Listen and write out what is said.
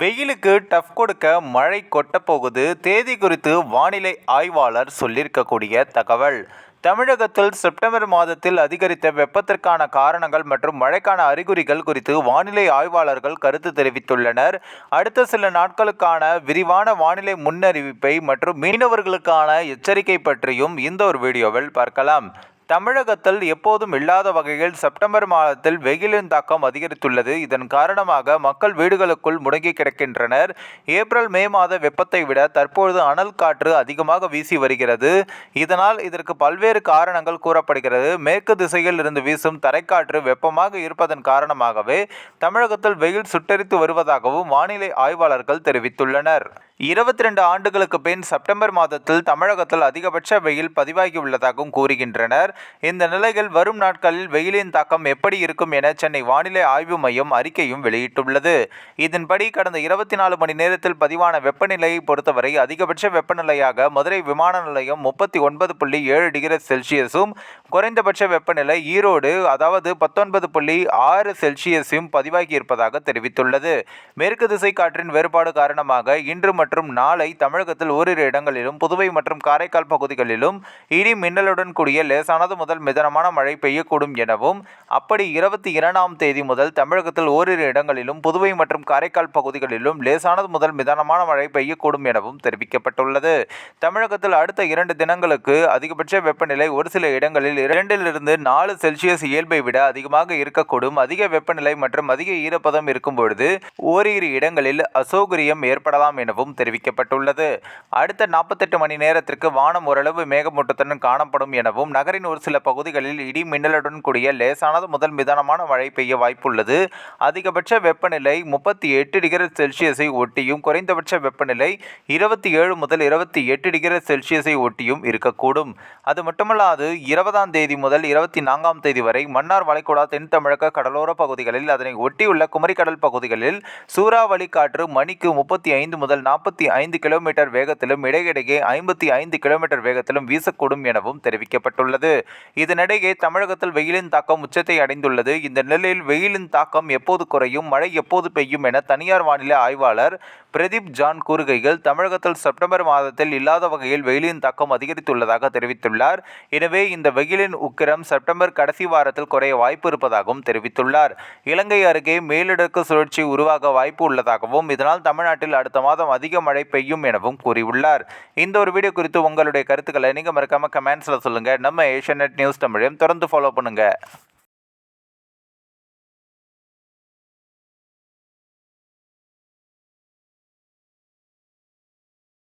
வெயிலுக்கு டஃப் கொடுக்க மழை கொட்டப்போகுது தேதி குறித்து வானிலை ஆய்வாளர் சொல்லியிருக்கக்கூடிய தகவல். தமிழகத்தில் செப்டம்பர் மாதத்தில் அதிகரித்த வெப்பத்திற்கான காரணங்கள் மற்றும் மழைக்கான அறிகுறிகள் குறித்து வானிலை ஆய்வாளர்கள் கருத்து தெரிவித்துள்ளனர். அடுத்த சில நாட்களுக்கான விரிவான வானிலை முன்னறிவிப்பை மற்றும் மீனவர்களுக்கான எச்சரிக்கை பற்றியும் இந்த ஒரு வீடியோவில் பார்க்கலாம். தமிழகத்தில் எப்போதும் இல்லாத வகையில் செப்டம்பர் மாதத்தில் வெயிலின் தாக்கம் அதிகரித்துள்ளது. இதன் காரணமாக மக்கள் வீடுகளுக்குள் முடங்கி கிடக்கின்றனர். ஏப்ரல் மே மாத வெப்பத்தை விட தற்பொழுது அனல் காற்று அதிகமாக வீசி வருகிறது. இதனால் இதற்கு பல்வேறு காரணங்கள் கூறப்படுகிறது. மேற்கு திசையில் இருந்து வீசும் தரைக்காற்று வெப்பமாக இருப்பதன் காரணமாகவே தமிழகத்தில் வெயில் சுட்டரித்து வருவதாகவும் வானிலை ஆய்வாளர்கள் தெரிவித்துள்ளனர். இருபத்தி ரெண்டு ஆண்டுகளுக்கு பின் செப்டம்பர் மாதத்தில் தமிழகத்தில் அதிகபட்ச வெயில் பதிவாகியுள்ளதாகவும் கூறுகின்றனர். இந்த நிலையில் வரும் நாட்களில் வெயிலின் தாக்கம் எப்படி இருக்கும் என சென்னை வானிலை ஆய்வு மையம் அறிக்கையும் வெளியிட்டுள்ளது. இதன்படி கடந்த இருபத்தி நாலு மணி நேரத்தில் பதிவான வெப்பநிலையை பொறுத்தவரை அதிகபட்ச வெப்பநிலையாக மதுரை விமான நிலையம் முப்பத்தி ஒன்பது புள்ளி ஏழு டிகிரி செல்சியஸும் குறைந்தபட்ச வெப்பநிலை ஈரோடு அதாவது பத்தொன்பது புள்ளி ஆறு செல்சியஸும் பதிவாகி இருப்பதாக தெரிவித்துள்ளது. மேற்கு திசை காற்றின் வேறுபாடு காரணமாக இன்று மற்றும் மற்றும் நாளை தமிழகத்தில் ஓரிரு இடங்களிலும் புதுவை மற்றும் காரைக்கால் பகுதிகளிலும் இடி மின்னலுடன் கூடிய லேசானது முதல் மிதனமான மழை பெய்யக்கூடும் எனவும் அப்படி இருபத்தி இரண்டாம் தேதி முதல் தமிழகத்தில் ஓரிரு இடங்களிலும் புதுவை மற்றும் காரைக்கால் பகுதிகளிலும் லேசானது முதல் மிதனமான மழை பெய்யக்கூடும் எனவும் தெரிவிக்கப்பட்டுள்ளது. தமிழகத்தில் அடுத்த இரண்டு தினங்களுக்கு அதிகபட்ச வெப்பநிலை ஒரு சில இடங்களில் இரண்டிலிருந்து நாலு செல்சியஸ் இயல்பை விட அதிகமாக இருக்கக்கூடும். அதிக வெப்பநிலை மற்றும் அதிக ஈரப்பதம் இருக்கும் பொழுது ஓரிரு இடங்களில் அசௌகரியம் ஏற்படலாம் எனவும் தெரிவிக்கப்பட்டுள்ளது. அடுத்த நாற்பத்தெட்டு மணி நேரத்திற்கு வானம் ஓரளவு மேகமூட்டத்துடன் காணப்படும் எனவும் நகரின் ஒரு சில பகுதிகளில் இடி மின்னலுடன் கூடிய லேசானது முதல் மிதானமான மழை பெய்ய வாய்ப்புள்ளது. அதிகபட்ச வெப்பநிலை முப்பத்தி எட்டு டிகிரி செல்சியஸை ஒட்டியும் குறைந்தபட்ச வெப்பநிலை இருபத்தி ஏழு முதல் இருபத்தி எட்டு டிகிரி செல்சியஸை ஒட்டியும் இருக்கக்கூடும். அது மட்டுமல்லாது இருபதாம் தேதி முதல் இருபத்தி நான்காம் தேதி வரை மன்னார் வளைகுடா தென் தமிழக கடலோர பகுதிகளில் அதனை ஒட்டியுள்ள குமரிக்கடல் பகுதிகளில் சூறாவளி காற்று மணிக்கு முப்பத்தி ஐந்து முதல் நாற்பது நாற்பத்தி ஐந்து கிலோமீட்டர் வேகத்திலும் இடையிடையே ஐம்பத்தி ஐந்து கிலோமீட்டர் வேகத்திலும் வீசக்கூடும் எனவும் தெரிவிக்கப்பட்டுள்ளது. இதனிடையே தமிழகத்தில் வெயிலின் தாக்கம் உச்சத்தை அடைந்துள்ளது. இந்த நிலையில் வெயிலின் தாக்கம் எப்போது குறையும் மழை எப்போது பெய்யும் என தனியார் வானிலை ஆய்வாளர் பிரதீப் ஜான் கூறுகையில் தமிழகத்தில் செப்டம்பர் மாதத்தில் இல்லாத வகையில் வெயிலின் தாக்கம் அதிகரித்துள்ளதாக தெரிவித்துள்ளார். எனவே இந்த வெயிலின் உக்கிரம் செப்டம்பர் கடைசி வாரத்தில் குறைய வாய்ப்பு இருப்பதாகவும் தெரிவித்துள்ளார். இலங்கை அருகே மேலடுக்கு சுழற்சி உருவாக வாய்ப்பு உள்ளதாகவும் இதனால் தமிழ்நாட்டில் அடுத்த மாதம் அதிக மழை பெய்யும் எனவும் கூறியுள்ளார். இந்த ஒரு வீடியோ குறித்து உங்களுடைய கருத்துக்களை நீங்கள் மறக்காமல் கமெண்ட்ஸில் சொல்லுங்கள் நம்ம ஏஷியநெட் நியூஸ் தமிழையும் தொடர்ந்து ஃபாலோ பண்ணுங்கள்